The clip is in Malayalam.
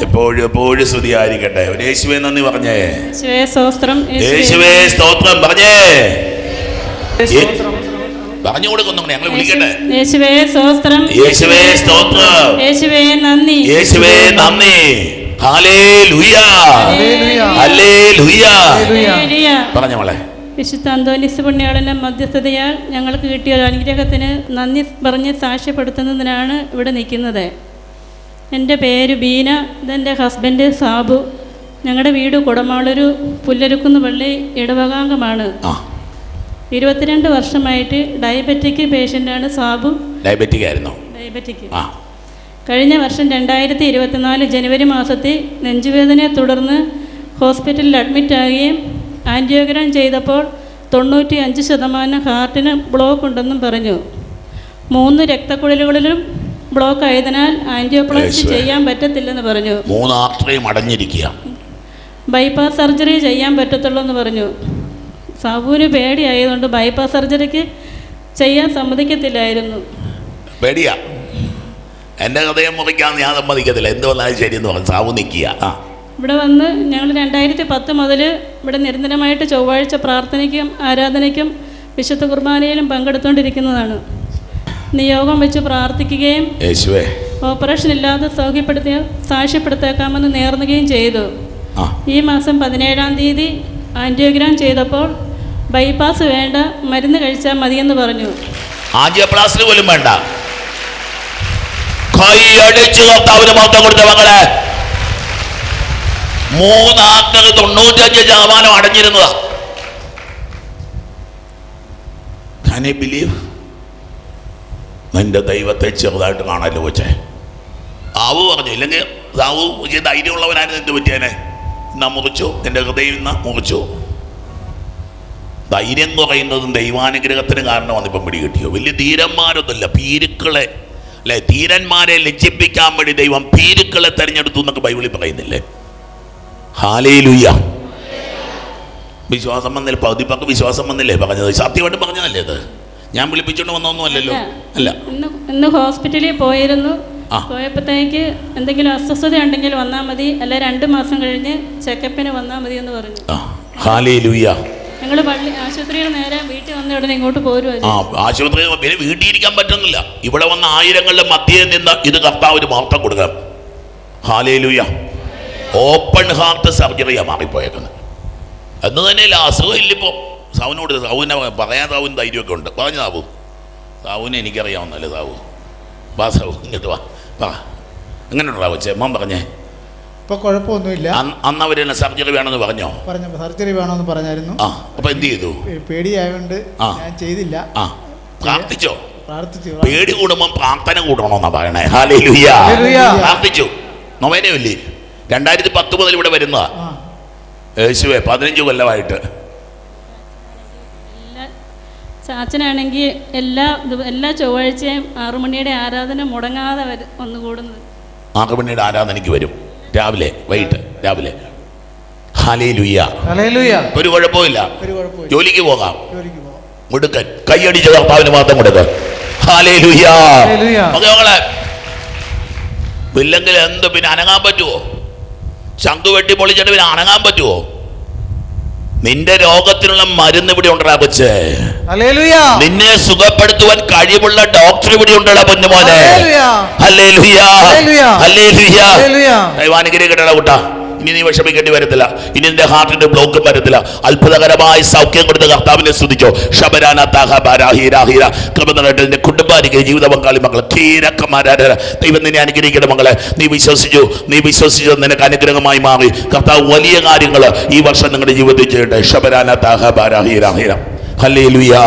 എപ്പോഴും എപ്പോഴും സ്തുതിയായിരിക്കട്ടെ. ഒരു യേശുവേ നന്ദി പറഞ്ഞേ. യേശുവേ സ്തോത്രം പറഞ്ഞേ. പറഞ്ഞു കൊടുക്കുന്നു ഞങ്ങൾ വിളിക്കട്ടെ. യേശുവേ സ്തോത്രം. യേശുവേ സ്തോത്രം. യേശുവേ നന്ദി. യേശുവേ നന്ദി. പറഞ്ഞ മോളെ. വിശുദ്ധ അന്തോനിസ് പുണ്യാളന്റെ മധ്യസ്ഥതയാൽ ഞങ്ങൾക്ക് കിട്ടിയ ഒരു അനുഗ്രഹത്തിന് നന്ദി പറഞ്ഞ് സാക്ഷ്യപ്പെടുത്തുന്നതിനാണ് ഇവിടെ നിൽക്കുന്നത്. എന്റെ പേര് ബീന ഇതെന്റെ ഹസ്ബൻഡ് സാബു. ഞങ്ങളുടെ വീട് കുടമാളൊരു പുല്ലരുക്കുന്ന് പള്ളി ഇടവകാംഗമാണ് ഇരുപത്തിരണ്ട് വർഷമായിട്ട് ഡയബറ്റിക് പേഷ്യന്റാണ് സാബു. ഡയബറ്റിക്. ആയിരുന്നു ഡയബറ്റിക് കഴിഞ്ഞ വർഷം രണ്ടായിരത്തി ഇരുപത്തിനാല് ജനുവരി മാസത്തിൽ നെഞ്ചുവേദനയെ തുടർന്ന് ഹോസ്പിറ്റലിൽ അഡ്മിറ്റ് ആകുകയും ആന്റിയോഗ്രാം ചെയ്തപ്പോൾ തൊണ്ണൂറ്റി അഞ്ച് ശതമാനം ഹാർട്ടിന് ബ്ലോക്ക് ഉണ്ടെന്നും പറഞ്ഞു. മൂന്ന് രക്തക്കുഴലുകളിലും ബ്ലോക്ക് ആയതിനാൽ ആന്റിയോപ്ലാസ്റ്റി ചെയ്യാൻ പറ്റത്തില്ലെന്ന് പറഞ്ഞു. മൂന്ന് ആർട്ടറിയും അടഞ്ഞിരിക്കുക. ബൈപ്പാസ് സർജറി ചെയ്യാൻ പറ്റത്തുള്ളൂ എന്ന് പറഞ്ഞു. സാബുവിന് പേടിയായതുകൊണ്ട് ബൈപ്പാസ് സർജറിക്ക് ചെയ്യാൻ സമ്മതിക്കത്തില്ലായിരുന്നു. പേടിയാ. എന്റെ ഹൃദയം മുറിക്കാൻ ഞാൻ സമ്മതിക്കത്തില്ല. എന്ത് വന്നാലും ശരിയെന്ന് പറഞ്ഞു. സാബു നിൽക്കുക ആ. ഇവിടെ വന്ന് ഞങ്ങൾ രണ്ടായിരത്തി പത്ത് മുതൽ ഇവിടെ നിരന്തരമായിട്ട് ചൊവ്വാഴ്ച പ്രാർത്ഥനയ്ക്കും ആരാധനയ്ക്കും വിശുദ്ധ കുർബാനയിലും പങ്കെടുത്തുകൊണ്ടിരിക്കുന്നതാണ് നിയോഗം വെച്ച് പ്രാർത്ഥിക്കുകയും യേശുവേ. ഓപ്പറേഷൻ ഇല്ലാതെ സൗഖ്യപ്പെടുത്തിയ സാക്ഷ്യപ്പെടുത്തേക്കാമെന്ന് നേർന്നുകയും ചെയ്തു. ഈ മാസം പതിനേഴാം തീയതി ആന്റിയോഗ്രാം ചെയ്തപ്പോൾ ബൈപ്പാസ് വേണ്ട മരുന്ന് കഴിച്ചാൽ മതിയെന്ന് പറഞ്ഞു. ആദ്യപ്ലാസ്റ്റിന് പോലും വേണ്ട. കൈ കർത്താവിന് മൊത്തം കൊടുത്ത മകളെ. തൊണ്ണൂറ്റഞ്ച് ശതമാനം അടഞ്ഞിരുന്നതാ. ബിലീവ്? നിന്റെ ദൈവത്തെ ചെറുതായിട്ട് കാണല്ലോ കൊച്ചേ? ആവു പറഞ്ഞു ഇല്ലെങ്കിൽ സാവു ഈ ധൈര്യമുള്ളവനായിരുന്നു എന്ത് പറ്റിയനെ എന്നാ മുറിച്ചു എന്റെ ഹൃദയം ഇന്ന് മുറിച്ചു. ധൈര്യം കുറയുന്നതും ദൈവാനുഗ്രഹത്തിന് കാരണമാണ് ഇപ്പം പിടികിട്ടിയോ വലിയ ധീരന്മാരൊന്നുമില്ല പീരുക്കളെ അല്ലെ ധീരന്മാരെ ലജ്ജിപ്പിക്കാൻ വേണ്ടി ദൈവം പീരുക്കളെ തെരഞ്ഞെടുത്തു എന്നൊക്കെ ബൈബിളിൽ പറയുന്നില്ലേ? ഹാലയിലുയ്യ വിശ്വാസം വന്നില്ല പകുതി പകുതിപ്പക്ക് വിശ്വാസം വന്നില്ലേ? പറഞ്ഞത് സത്യമായിട്ട് പറഞ്ഞതല്ലേ അത്? ഞാൻ വിളിപ്പിച്ചോണ്ട് വന്നൊന്നും അല്ലല്ലോ അല്ല. ഇന്ന് ഇന്ന് ഹോസ്പിറ്റലിൽ പോയിരുന്നു. പോയപ്പോഴത്തേക്ക് എന്തെങ്കിലും അസ്വസ്ഥത ഉണ്ടെങ്കിൽ വന്നാൽ മതി. അല്ല രണ്ട് മാസം കഴിഞ്ഞ് ചെക്കപ്പിന് വന്നാൽ മതി എന്ന് പറഞ്ഞു. ഞങ്ങൾ പള്ളി ആശുപത്രിയിൽ നേരെ വീട്ടിൽ വന്ന ഉടനെ ഇങ്ങോട്ട് പോരുമായിരുന്നു ആശുപത്രി പിന്നെ വീട്ടിൽ ഇരിക്കാൻ പറ്റുന്നില്ല. ഇവിടെ വന്ന ആയിരങ്ങളുടെ മധ്യേ നിന്ന് ഇത് കർത്താവിന് വാർത്ത കൊടുക്കാം. ഹാലേലുയ്യ ഓപ്പൺ ഹാർട്ട് സർജറിയാണ് മാറിപ്പോയേക്കുന്നത്. എന്ന് തന്നെയല്ല അസുഖം ഇല്ലിപ്പോൾ സാവുനോട് സാവുവിനെ പറയാൻ സാവുന് ധൈര്യമൊക്കെ ഉണ്ട്. പറഞ്ഞു സാവു. സാവുവിനെ എനിക്കറിയാവുന്നല്ലേ സാവു? വാ സാവു ഇങ്ങോട്ട് വാ. വാ. എങ്ങനെയുണ്ടാ ഉണ്ടാവും മോൻ പറഞ്ഞേ. ഇപ്പൊ കുഴപ്പമൊന്നുമില്ല. അന്ന് അവർ തന്നെ സർജറി വേണമെന്ന് പറഞ്ഞോ? പറഞ്ഞു സർജറി വേണമെന്ന് പറഞ്ഞായിരുന്നു. ആ അപ്പൊ എന്ത് ചെയ്തു? പേടിയായോണ്ട് ആ. ഞാൻ ചെയ്തില്ല. ആ പ്രാർത്ഥിച്ചോ? പ്രാർത്ഥിച്ചു പേടി കൂടുമ്പോൾ പ്രാർത്ഥന കൂടണമെന്നാ പറയണേ. പ്രാർത്ഥിച്ചു. നൊവേനയല്ലേ? രണ്ടായിരത്തി പത്ത് മുതൽ ഇവിടെ വരുന്നതാ. യേശുവേ പതിനഞ്ച് കൊല്ലമായിട്ട്. ചാച്ചനാണെങ്കിൽ എല്ലാ എല്ലാ ചൊവ്വാഴ്ചയും ആറുമണിയുടെ ആരാധന മുടങ്ങാതെ വരും ഒന്ന് കൂടുന്നത് ആറുമണിയുടെ ആരാധനയ്ക്ക് വരും. രാവിലെ വൈകിട്ട് രാവിലെ. ഒരു കുഴപ്പമില്ല ജോലിക്ക് പോകാം. മുടുക്കൻ. കൈയടിച്ച കർത്താവിന് മാത്രം കൊടുക്ക്. Hallelujah hallelujah. മകളെ ഇല്ലെങ്കിൽ എന്ത് പിന്നെ അനങ്ങാൻ പറ്റുമോ ശംഖു വെട്ടി പൊളിച്ചിട്ട് പിന്നെ അനങ്ങാൻ പറ്റുമോ നിന്റെ രോഗത്തിനുള്ള മരുന്ന് ഇവിടെ ഉണ്ടാ കൊച്ചേ നിന്നെ സുഖപ്പെടുത്തുവാൻ കഴിവുള്ള ഡോക്ടർ ഇവിടെ ഉണ്ടടാ പൊന്നുമോനെ hallelujah. Hallelujah. Hallelujah. Hallelujah. Hallelujah. കുട്ടാ ഇനി നീ വിഷമിക്കേണ്ടി വരത്തില്ല. ഇനി നിന്റെ ഹാർട്ടിന്റെ ബ്ലോക്ക് വരത്തില്ല. അത്ഭുതകരമായ സൗഖ്യം കൊടുത്ത കർത്താവിനെ സ്തുതിച്ചോ ശബരാന കുടുംബാരിക ജീവിത പങ്കാളി മക്കളെ ധീരക്കമാരാര ദൈവം നിന്നെ അനുഗ്രഹിക്കണം മകളെ നീ വിശ്വസിച്ചു. നീ വിശ്വസിച്ചു നിനക്ക് അനുഗ്രഹമായി മാറി. കർത്താവ് വലിയ കാര്യങ്ങൾ ഈ വർഷം നിങ്ങളുടെ ജീവിതത്തിൽ ചെയ്യട്ടെ. ശബരാന താഹ ബാരാഹീരാഹീര ഹലേ ലുയാ